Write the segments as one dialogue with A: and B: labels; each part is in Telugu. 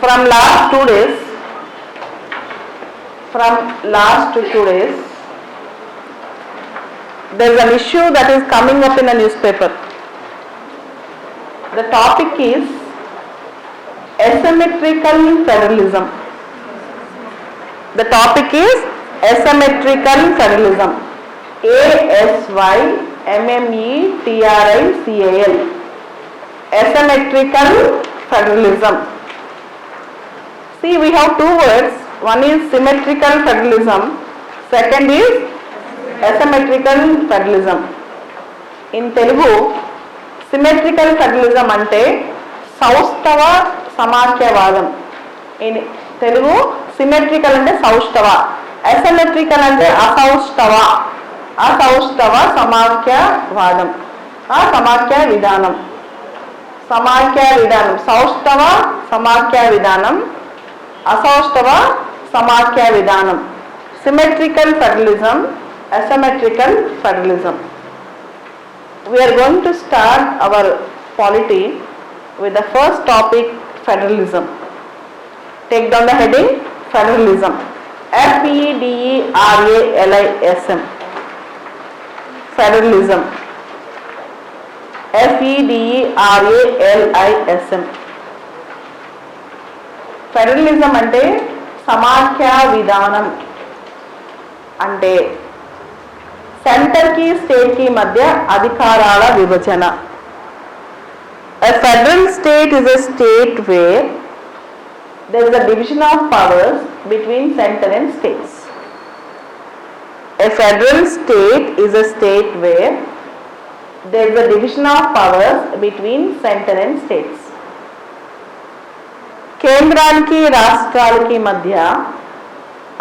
A: from last two days, from last two days, there's an issue that is coming up in a newspaper. The topic is asymmetrical federalism. The topic is asymmetrical federalism. A S Y M M E T R I C A L. Asymmetrical federalism. See, we have two words. One is symmetrical federalism. Second is asymmetrical federalism. In Telugu, symmetrical federalism అంటే సౌష్ఠవ సమాఖ్యవాదం ఇన్ తెలుగు సిమెట్రికల్ అంటే సౌష్ఠవ అసమెట్రికల్ అంటే అసౌష్ఠవ అసౌష్ఠవ సమాఖ్యవాదం ఆ సమాఖ్య విధానం సమాఖ్య విధానం సౌష్ఠవ సమాఖ్య విధానం असौष्टव समाख्या विधानम symmetrical federalism asymmetrical federalism we are going to start our polity with the first topic federalism take down the heading federalism F E D R A L I S M federalism F E D R A L I S M federalism అంటే సమాఖ్య విధానం అంటే సెంటర్ కి స్టేట్ కి మధ్య అధికారాల విభజన A federal state is a state where there is a division of powers between center and states. A federal state is a state where there is a division of powers between center and states. కేంద్రానికి రాష్ట్రాలకి మధ్య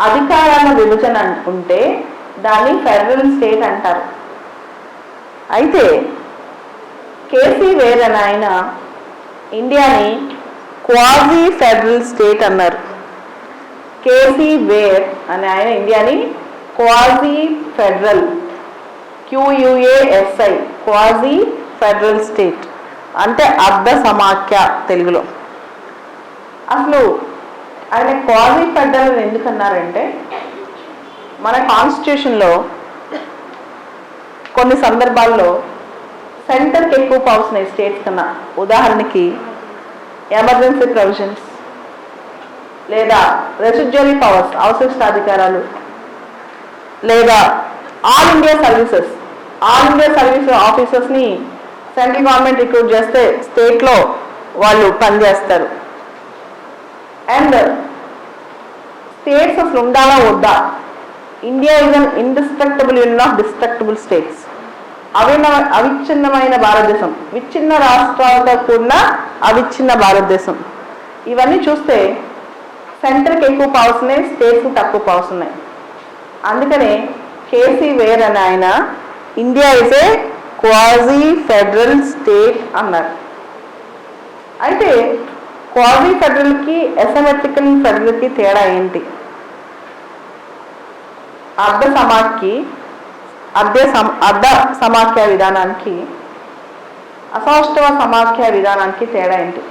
A: అధికారాల విభజన ఉంటే దాన్ని ఫెడరల్ స్టేట్ అంటారు. అయితే కేసీ వేర్ అని ఆయన ఇండియాని క్వాజీ ఫెడరల్ స్టేట్ అన్నారు. కేసీ వేర్ అని ఆయన ఇండియాని quasi federal Q U A S I quasi federal state అంటే అర్ధ సమాఖ్య తెలుగులో. అసలు ఆయన క్వాజీ ఫెడరల్ అని మన కాన్స్టిట్యూషన్లో కొన్ని సందర్భాల్లో సెంటర్కి ఎక్కువ పవర్స్ ఉన్నాయి స్టేట్స్ కన్నా. ఉదాహరణకి ఎమర్జెన్సీ ప్రొవిజన్స్ లేదా రెసిడ్యువరీ పవర్స్ అవశిష్ట అధికారాలు లేదా all India services. All India service ఆఫీసర్స్ని central government recruit చేస్తే స్టేట్లో వాళ్ళు పనిచేస్తారు. అండ్ స్టేట్స్ అసలు ఉండాలా వద్దా? India is an indestructible union of destructible states అవిన అవిచ్ఛిన్నమైన భారతదేశం. విచ్ఛిన్న రాష్ట్రాలతో కూడిన అవిచ్ఛిన్న భారతదేశం. ఇవన్నీ చూస్తే సెంటర్కి ఎక్కువ పవర్స్ ఉన్నాయి స్టేట్స్కి తక్కువ పవర్స్ ఉన్నాయి. అందుకనే కేసీ వేర్ అని ఆయన India is a quasi federal state అన్నారు. అయితే క్వాజీ ఫెడరల్కి అసమెట్రికల్ ఫెడరల్కి తేడా ఏంటి? అర్ధ సమాఖ్యకి అర్ధ సమ అర్ధ సమాఖ్య విధానానికి అసౌష్ఠవ సమాఖ్య విధానానికి తేడా ఏంటి?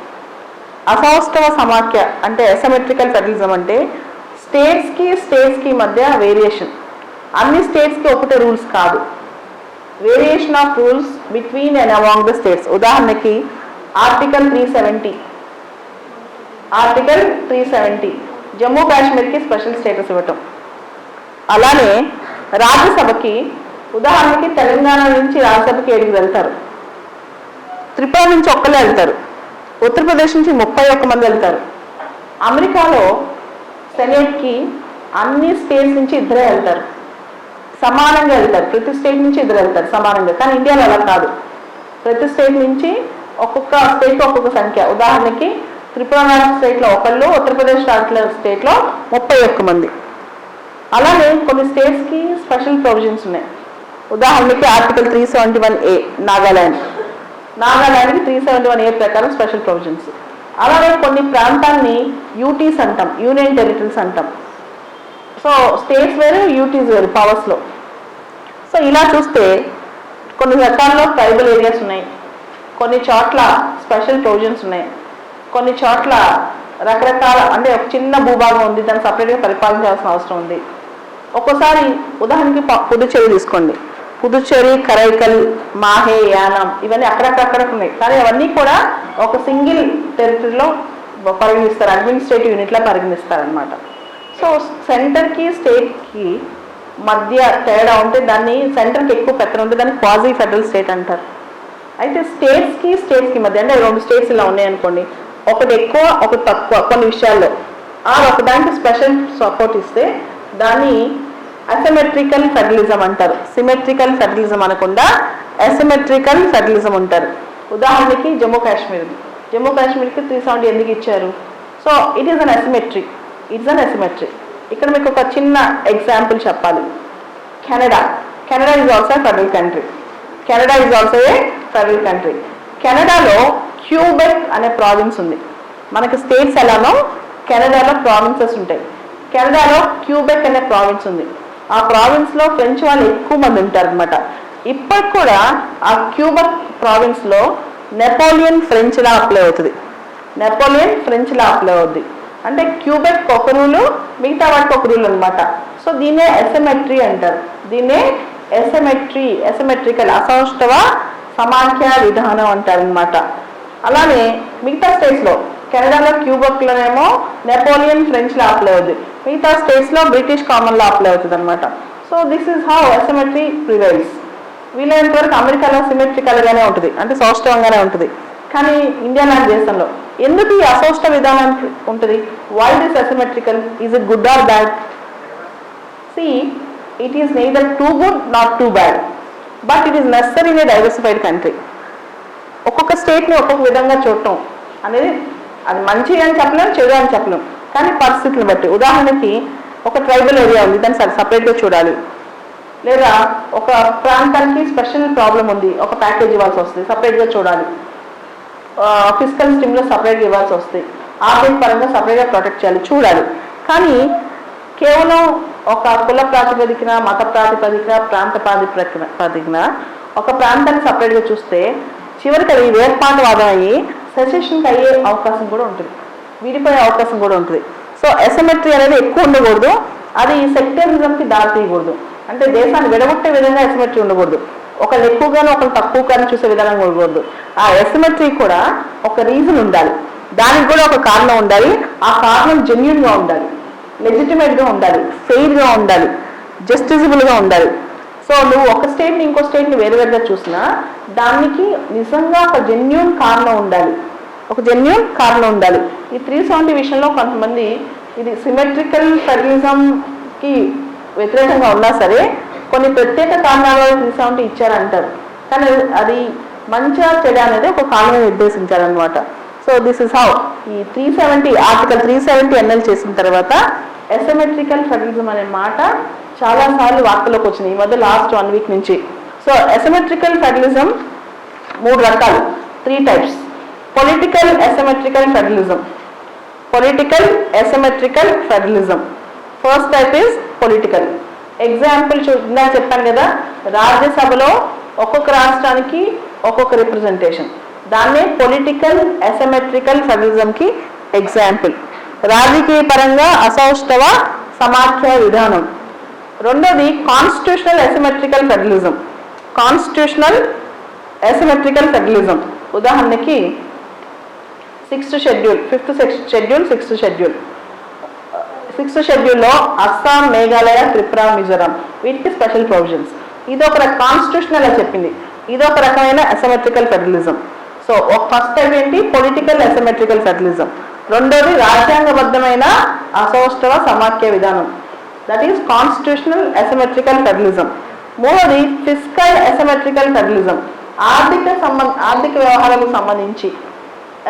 A: అసౌష్ఠవ సమాఖ్య అంటే ఎసమెట్రికల్ ఫెడరలిజం అంటే స్టేట్స్కి స్టేట్స్కి మధ్య వేరియేషన్. అన్ని స్టేట్స్కి ఒకటే రూల్స్ కాదు. Variation of rules between and among the states. ఉదాహరణకి article three seventy article three seventy Jammu కాశ్మీర్కి special status ఇవ్వటం. అలానే రాజ్యసభకి ఉదాహరణకి తెలంగాణ నుంచి రాజ్యసభకి ఏడుగురు వెళ్తారు. త్రిపుర నుంచి ఒక్కలే వెళ్తారు. ఉత్తరప్రదేశ్ నుంచి ముప్పై ఒక్క మంది వెళ్తారు. అమెరికాలో సెనేట్కి అన్ని స్టేట్స్ నుంచి ఇద్దరే వెళ్తారు. సమానంగా వెళ్తారు. ప్రతి స్టేట్ నుంచి ఇద్దరు వెళ్తారు సమానంగా. కానీ ఇండియాలో అలా కాదు. ప్రతి స్టేట్ నుంచి ఒక్కొక్క స్టేట్ ఒక్కొక్క సంఖ్య. ఉదాహరణకి త్రిపుర స్టేట్లో ఒకళ్ళు ఉత్తరప్రదేశ్ రాష్ట్ర స్టేట్లో ముప్పై ఒక్క మంది. అలానే కొన్ని స్టేట్స్కి స్పెషల్ ప్రొవిజన్స్ ఉన్నాయి. ఉదాహరణకి article three seventy one A Nagaland నాగాల్యాండ్కి three seventy one A ప్రకారం స్పెషల్ ప్రొవిజన్స్ అలానే కొన్ని ప్రాంతాన్ని యూటీస్ అంటాం యూనియన్ టెరిటరీస్ అంటాం. సో స్టేట్స్ వేరు యూటీస్ వేరు పవర్స్లో సో ఇలా చూస్తే కొన్ని రకాల్లో ట్రైబల్ ఏరియాస్ ఉన్నాయి. కొన్ని చోట్ల స్పెషల్ ప్రొవిజన్స్ ఉన్నాయి. కొన్ని చోట్ల రకరకాల అంటే ఒక చిన్న భూభాగం ఉంది దాన్ని సపరేట్గా పరిపాలించాల్సిన అవసరం ఉంది. ఒక్కోసారి ఉదాహరణకి పుదుచేరి పుదుచ్చేరి తీసుకోండి. పుదుచ్చేరి కరైకల్ మాహే యానం ఇవన్నీ అక్కడక్కడ ఉన్నాయి కానీ అవన్నీ కూడా ఒక సింగిల్ టెరిటరీలో పరిగణిస్తారు అడ్మినిస్ట్రేటివ్ యూనిట్లో పరిగణిస్తారు అనమాట సో సెంటర్కి స్టేట్కి మధ్య తేడా ఉంటే దాన్ని సెంటర్కి ఎక్కువ పెత్తనం ఉంటే దాన్ని క్వాజీ ఫెడరల్ స్టేట్ అంటారు. అయితే స్టేట్స్కి స్టేట్స్కి మధ్య అంటే రెండు స్టేట్స్ ఇలా ఉన్నాయనుకోండి ఒకటి ఎక్కువ ఒకటి తక్కువ కొన్ని విషయాల్లో. ఆ ఒకదానికి స్పెషల్ సపోర్ట్ ఇస్తే దాన్ని అసిమెట్రికల్ ఫెడరలిజం అంటారు. సిమెట్రికల్ ఫెడరలిజం అనకుండా అసిమెట్రికల్ ఫెడరలిజం ఉంటారు. ఉదాహరణకి జమ్మూ కాశ్మీర్ జమ్మూ కాశ్మీర్కి త్రీ సెవెంటీ ఎందుకు ఇచ్చారు? So it is an asymmetry it's an asymmetry ఇక్కడ మీకు ఒక చిన్న ఎగ్జాంపుల్ చెప్పాలి. Canada Canada is also federal country Canada is also a federal country కెనడాలో క్యూబెక్ అనే ప్రావిన్స్ ఉంది. మనకి స్టేట్స్ ఎలానో కెనడాలో ప్రావిన్సెస్ ఉంటాయి. కెనడాలో క్యూబెక్ అనే ప్రావిన్స్ ఉంది. ఆ ప్రావిన్స్లో ఫ్రెంచ్ వాళ్ళు ఎక్కువ మంది ఉంటారు అనమాట ఇప్పటికి కూడా ఆ క్యూబెక్ ప్రావిన్స్లో నెపోలియన్ ఫ్రెంచ్లా అప్లై అవుతుంది. నెపోలియన్ ఫ్రెంచ్లా అప్లై అవుద్ది. అంటే క్యూబెక్ ఒక రూలు మిగతా వాటికి ఒక రూల్ అనమాట సో దీన్నే ఎసమెట్రీ అంటారు. దీన్నే ఎసమెట్రీ ఎసమెట్రికల్ అసౌష్ఠవ సమాఖ్య విధానం అంటారు అనమాట అలానే మిగతా స్టేట్స్లో కెనడాలో క్యూబక్లోనేమో నెపోలియన్ ఫ్రెంచ్లో అప్లై అవుతుంది మిగతా స్టేట్స్లో బ్రిటిష్ కామన్లో అప్లై అవుతుంది అనమాట so this is how asymmetry prevails వీలైనంత వరకు అమెరికాలో సిమెట్రికల్గానే ఉంటుంది అంటే సౌష్టవంగానే ఉంటుంది. కానీ ఇండియా లాంటి దేశంలో ఎందుకు ఈ అసౌష్ట విధానం ఉంటుంది? Why this asymmetrical is it good or bad see it is neither too good not too bad but it is necessary in a diversified country ఒక్కొక్క స్టేట్ని ఒక్కొక్క విధంగా చూడటం అనేది అది మంచి అని చెప్పలేం చెడు అని చెప్పలేం. కానీ పరిస్థితులను బట్టి. ఉదాహరణకి ఒక ట్రైబల్ ఏరియా ఉంది దాన్ని సపరేట్గా చూడాలి. లేదా ఒక ప్రాంతానికి స్పెషల్ ప్రాబ్లం ఉంది ఒక ప్యాకేజ్ ఇవ్వాల్సి వస్తుంది సపరేట్గా చూడాలి. ఫిజికల్ స్టిమ్యులస్ సపరేట్గా ఇవ్వాల్సి వస్తుంది. ఆర్థిక పరంగా సపరేట్గా ప్రొటెక్ట్ చేయాలి చూడాలి. కానీ కేవలం ఒక కుల ప్రాతిపదికన మత ప్రాతిపదికన ప్రాంత ప్రాతిపదికన ఒక ప్రాంతాన్ని సపరేట్గా చూస్తే చివరికి అది వేర్పాటువాదం అయ్యి సెసెషన్కి అయ్యే అవకాశం కూడా ఉంటుంది. విడిపోయే అవకాశం కూడా ఉంటుంది. సో ఎసమెట్రీ అనేది ఎక్కువ ఉండకూడదు. అది సెక్టరిజంకి దారి తీయకూడదు అంటే దేశాన్ని విడగొట్టే విధంగా ఎసమెట్రీ ఉండకూడదు. ఒకళ్ళు ఎక్కువగాను ఒకళ్ళు తక్కువగాను చూసే విధానం ఉండకూడదు. ఆ ఎసమెట్రీ కూడా ఒక రీజన్ ఉండాలి. దానికి కూడా ఒక కారణం ఉండాలి. ఆ కారణం జెన్యున్గా ఉండాలి. లెజిటిమేట్గా ఉండాలి. ఫెయిర్గా ఉండాలి. జస్టిసిబుల్గా ఉండాలి. సో నువ్వు ఒక స్టేట్ని ఇంకో స్టేట్ని వేరువేరుగా చూసినా దానికి నిజంగా ఒక జెన్యున్ కారణం ఉండాలి. ఒక జెన్యున్ కారణం ఉండాలి. ఈ త్రీ సెవెంటీ విషయంలో కొంతమంది ఇది సిమెట్రికల్కి వ్యతిరేకంగా ఉన్నా సరే కొన్ని ప్రత్యేక కారణాల వల్ల త్రీ సెవెంటీ ఇచ్చారంటారు. కానీ అది మంచిగా చెడ అనేది ఒక కారణం నిర్దేశించారనమాట సో దిస్ ఇస్ హౌ ఈ three seventy article three seventy null చేసిన తర్వాత ఎసమెట్రికల్ ఫెడరలిజం అనే మాట చాలా సార్లు వార్తలోకి వచ్చినాయి. ఈ మధ్య లాస్ట్ వన్ వీక్ నుంచి. సో అసమెట్రికల్ ఫెడరలిజం మూడు రకాలు. Three types political asymmetrical federalism political asymmetrical federalism first type is political example చూ చెప్పాను కదా రాజ్యసభలో ఒక్కొక్క రాష్ట్రానికి ఒక్కొక్క రిప్రజెంటేషన్ దాన్నే పొలిటికల్ ఎసమెట్రికల్ ఫెడరలిజంకి ఎగ్జాంపుల్ రాజకీయ పరంగా అసౌష్ఠవ సమాఖ్య విధానం. రెండోది constitutional asymmetrical federalism constitutional asymmetrical federalism ఉదాహరణకి sixth schedule fifth schedule sixth schedule sixth షెడ్యూల్లో అస్సాం మేఘాలయ త్రిపుర మిజోరాం. వీటికి స్పెషల్ ప్రొవిజన్స్ ఇది ఒక కాన్స్టిట్యూషనల్ అని చెప్పింది. ఇది ఒక రకమైన అసమెట్రికల్ ఫెడరలిజం సో ఒక ఫస్ట్ టైం ఏంటి? పొలిటికల్ అసమెట్రికల్ ఫెడరలిజం రెండోది రాజ్యాంగబద్ధమైన అసౌష్ఠవ సమాఖ్య విధానం. That is constitutional asymmetrical federalism మూడోది ఫిజికల్ అసమెట్రికల్ ఫెడరలిజం ఆర్థిక సంబంధ ఆర్థిక వ్యవహారాలకు సంబంధించి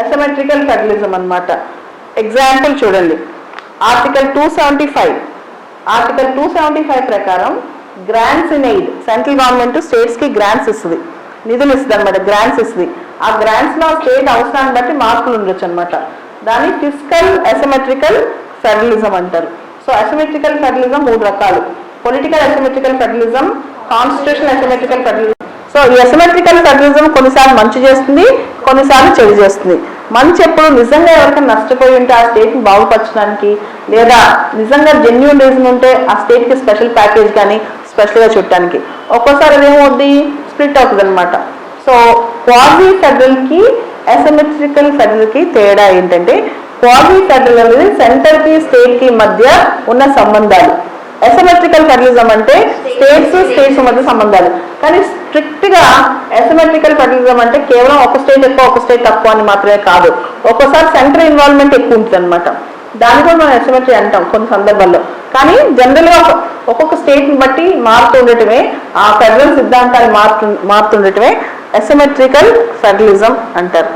A: అసమెట్రికల్ ఫెడరలిజం అన్నమాట. ఎగ్జాంపుల్ చూడండి. Article two seventy five article two seventy five ప్రకారం grants in aid central government స్టేట్స్కి గ్రాంట్స్ ఇస్తుంది. నిధులు ఇస్తుంది అనమాట గ్రాంట్స్ ఇస్తుంది. ఆ గ్రాంట్స్లో స్టేట్ అవసరాన్ని బట్టి మార్పులు ఉండొచ్చు అనమాట దాన్ని ఫిజికల్ అసమెట్రికల్ ఫెడరలిజం అంటారు. సో అసిమెట్రికల్ ఫెడరలిజం మూడు రకాలు. Political asymmetrical federalism constitution asymmetrical federalism so ఈ అసిమెట్రికల్ ఫెడరలిజం కొన్నిసార్లు మంచి చేస్తుంది కొన్నిసార్లు చెడు చేస్తుంది. మంచి ఎప్పుడు నిజంగా ఎవరికైనా నష్టపోయి ఉంటే ఆ స్టేట్ని బాగుపరచడానికి లేదా నిజంగా జెన్యున్ రీజన్ ఉంటే ఆ స్టేట్కి స్పెషల్ ప్యాకేజ్ కానీ స్పెషల్గా చుట్టానికి ఒక్కోసారి అదేమవుద్ది? స్ప్లిట్ అవుతుంది అనమాట సో క్వాజీ ఫెడరల్కి అసిమెట్రికల్ ఫెడరల్కి తేడా ఏంటంటే క్వాజీ ఫెడరల్ అనేది సెంటర్కి స్టేట్కి మధ్య ఉన్న సంబంధాలు. ఎసమెట్రికల్ ఫెడరలిజం అంటే స్టేట్స్ స్టేట్స్ మధ్య సంబంధాలు. కానీ స్ట్రిక్ట్గా ఎసమెట్రికల్ ఫెడరలిజం అంటే కేవలం ఒక స్టేట్ ఎక్కువ ఒక స్టేట్ తక్కువ అని మాత్రమే కాదు. ఒక్కోసారి సెంటర్ ఇన్వాల్వ్మెంట్ ఎక్కువ ఉంటుంది అనమాట దాన్ని కూడా మనం అసిమెట్రీ అంటాం కొన్ని సందర్భాల్లో. కానీ జనరల్గా ఒక్కొక్క స్టేట్ని బట్టి మారుతూ ఉండటమే ఆ ఫెడరల్ సిద్ధాంతాన్ని మారుతు మారుతుండటమే అసిమెట్రికల్ ఫెడరలిజం అంటారు.